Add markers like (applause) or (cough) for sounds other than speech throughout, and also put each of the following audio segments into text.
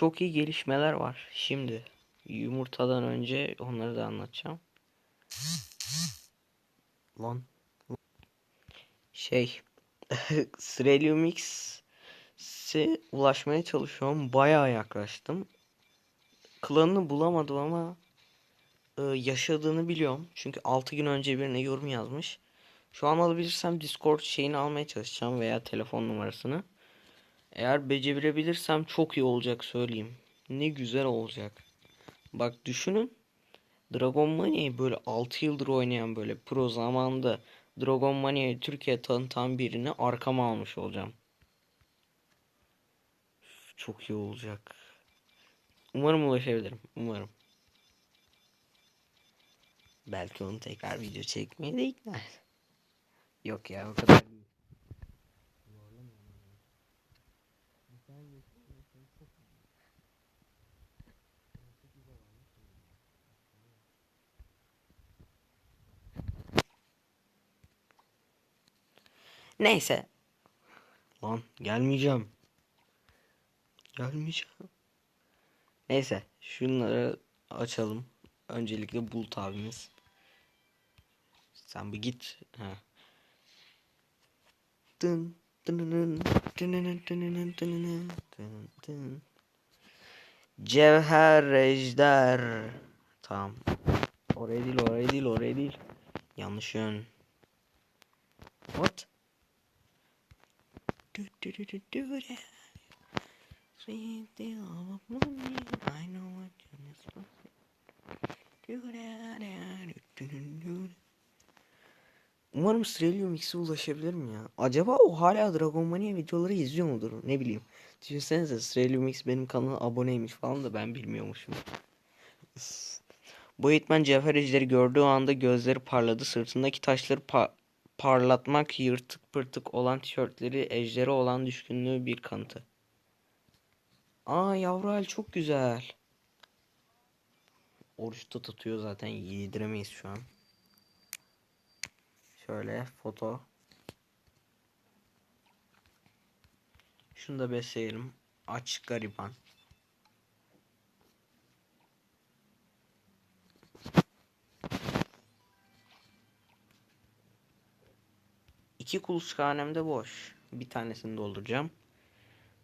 çok iyi gelişmeler var. Şimdi yumurtadan önce onları da anlatacağım. Lan. Şey. (laughs) Sirelium X'e ulaşmaya çalışıyorum. Bayağı yaklaştım. Klanını bulamadım ama e, yaşadığını biliyorum. Çünkü 6 gün önce birine yorum yazmış. Şu an alabilirsem Discord şeyini almaya çalışacağım veya telefon numarasını. Eğer becerebilirsem çok iyi olacak söyleyeyim. Ne güzel olacak. Bak düşünün. Dragon Mania'yı böyle 6 yıldır oynayan böyle pro zamanda Dragon Mania'yı Türkiye tanıtan birini arkama almış olacağım. Çok iyi olacak. Umarım ulaşabilirim. Umarım. Belki onu tekrar video çekmeye de ikna. Yok ya o kadar değil. Neyse. Lan gelmeyeceğim. Gelmeyeceğim. Neyse şunları açalım. Öncelikle Bulut abimiz. Sen bir git. Ha. Dın Cevher Ejder. Tamam. Oraya değil, oraya değil, oraya değil. Yanlış yön. What? I know what you Umarım Sirelium X'e ulaşabilirim ya. Acaba o hala Dragon Mania videoları izliyor mudur? Ne bileyim. Düşünsenize Sirelium X benim kanalıma aboneymiş falan da ben bilmiyormuşum. Bu eğitmen Cevher Ejder'i gördüğü anda gözleri parladı. Sırtındaki taşları pa- parlatmak yırtık pırtık olan tişörtleri ejderi olan düşkünlüğü bir kanıtı. Aa yavru hal çok güzel. Oruçta tutuyor zaten yediremeyiz şu an. Şöyle foto. Şunu da besleyelim. Aç gariban. İki kuluçkanem de boş. Bir tanesini dolduracağım.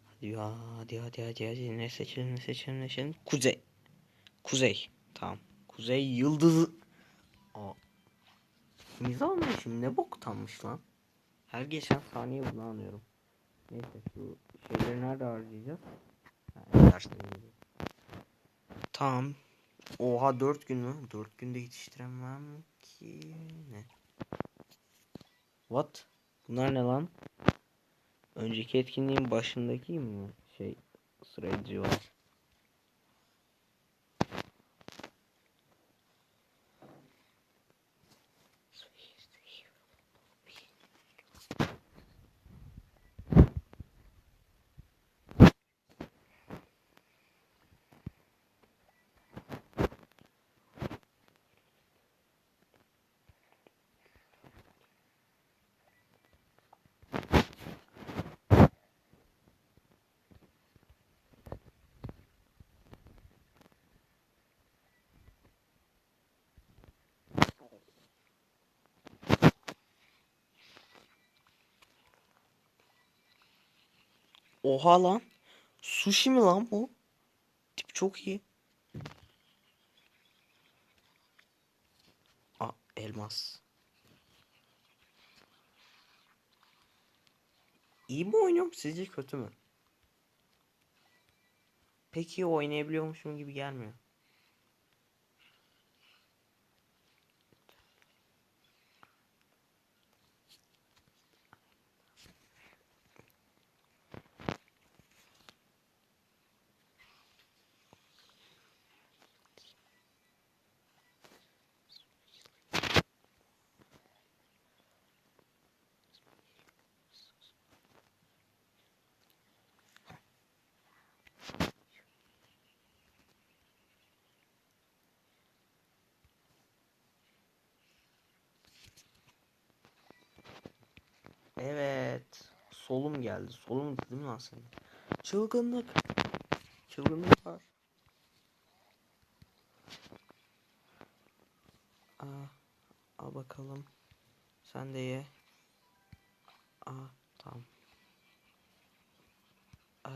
Hadi ya hadi hadi hadi hadi ne seçelim ne seçelim ne seçelim. Kuzey. Kuzey. Tamam. Kuzey yıldızı. Aa. Mizah anlayışım ne boktanmış lan. Her geçen saniye bunu anlıyorum. Neyse şu şeyleri nerede harcayacağız? Geliyor. Tamam. Oha 4 gün mü? 4 günde yetiştiremem ki. Ne? What? Bunlar ne lan? Önceki etkinliğin başındaki mi? Şey sırayıcı var. Oha lan. Sushi mi lan bu? Tip çok iyi. Aa elmas. İyi mi oynuyorum sizce kötü mü? Pek iyi oynayabiliyormuşum gibi gelmiyor. Evet. Solum geldi. Solum dedim lan seni. Çılgınlık. Çılgınlık var. Aa, al bakalım. Sen de ye. Aa, tamam. Aa,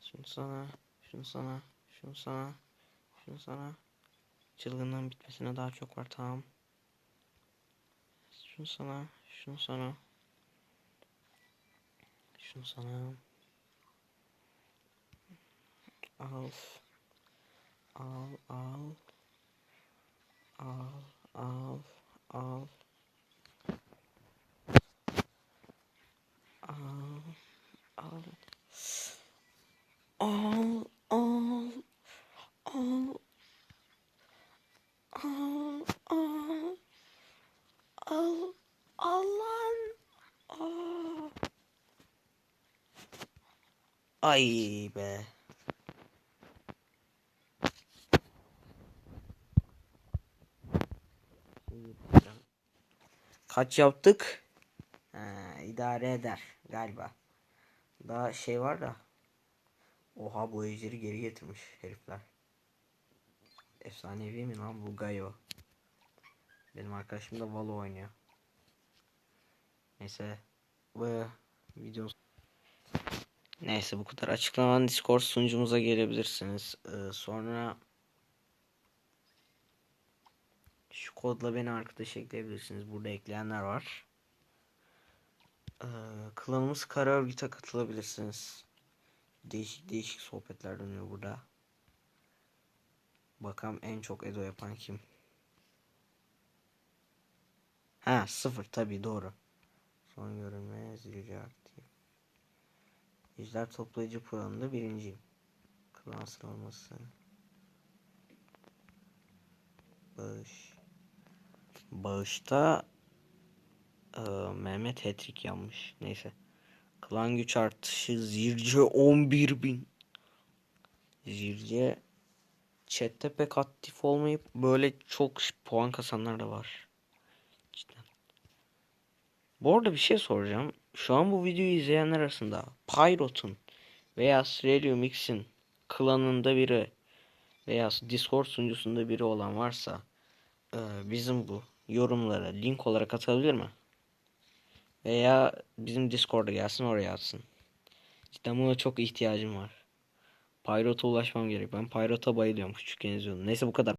şunu sana, şunu sana, şunu sana, şunu sana. Çılgınlığın bitmesine daha çok var tamam. Şunu sana, şunu sana. Şunu sana. Al. Al, al. Al, al, al al. Al, al. Al. Al, al. Al, al lan. Aa. Ay be. Kaç yaptık? Ha, idare eder galiba. Daha şey var da. Oha bu ejderi geri getirmiş herifler. Efsanevi mi lan bu Gaio? Benim arkadaşım da Valo oynuyor. Neyse. Bu video Neyse bu kadar açıklaman Discord sunucumuza gelebilirsiniz. Ee, sonra şu kodla beni arkadaş ekleyebilirsiniz. Burada ekleyenler var. Ee, klanımız kara örgüte katılabilirsiniz. Değişik değişik sohbetler dönüyor burada. Bakalım en çok Edo yapan kim? Ha sıfır tabi doğru. Son görünme zilci aktif. Ejder toplayıcı puanında birinciyim. Klan sıralaması. Bağış. Bağışta e, Mehmet Hetrik yanmış. Neyse. Klan güç artışı Zirce 11.000. Zirce chatte pek aktif olmayıp böyle çok puan kasanlar da var. Bu arada bir şey soracağım. Şu an bu videoyu izleyenler arasında Pyrot'un veya Srelium X'in klanında biri veya Discord sunucusunda biri olan varsa e, bizim bu yorumlara link olarak atabilir mi? Veya bizim Discord'a gelsin oraya atsın. Cidden buna çok ihtiyacım var. Pyrot'a ulaşmam gerek. Ben Pyrot'a bayılıyorum. Küçükken izliyordum. Neyse bu kadar.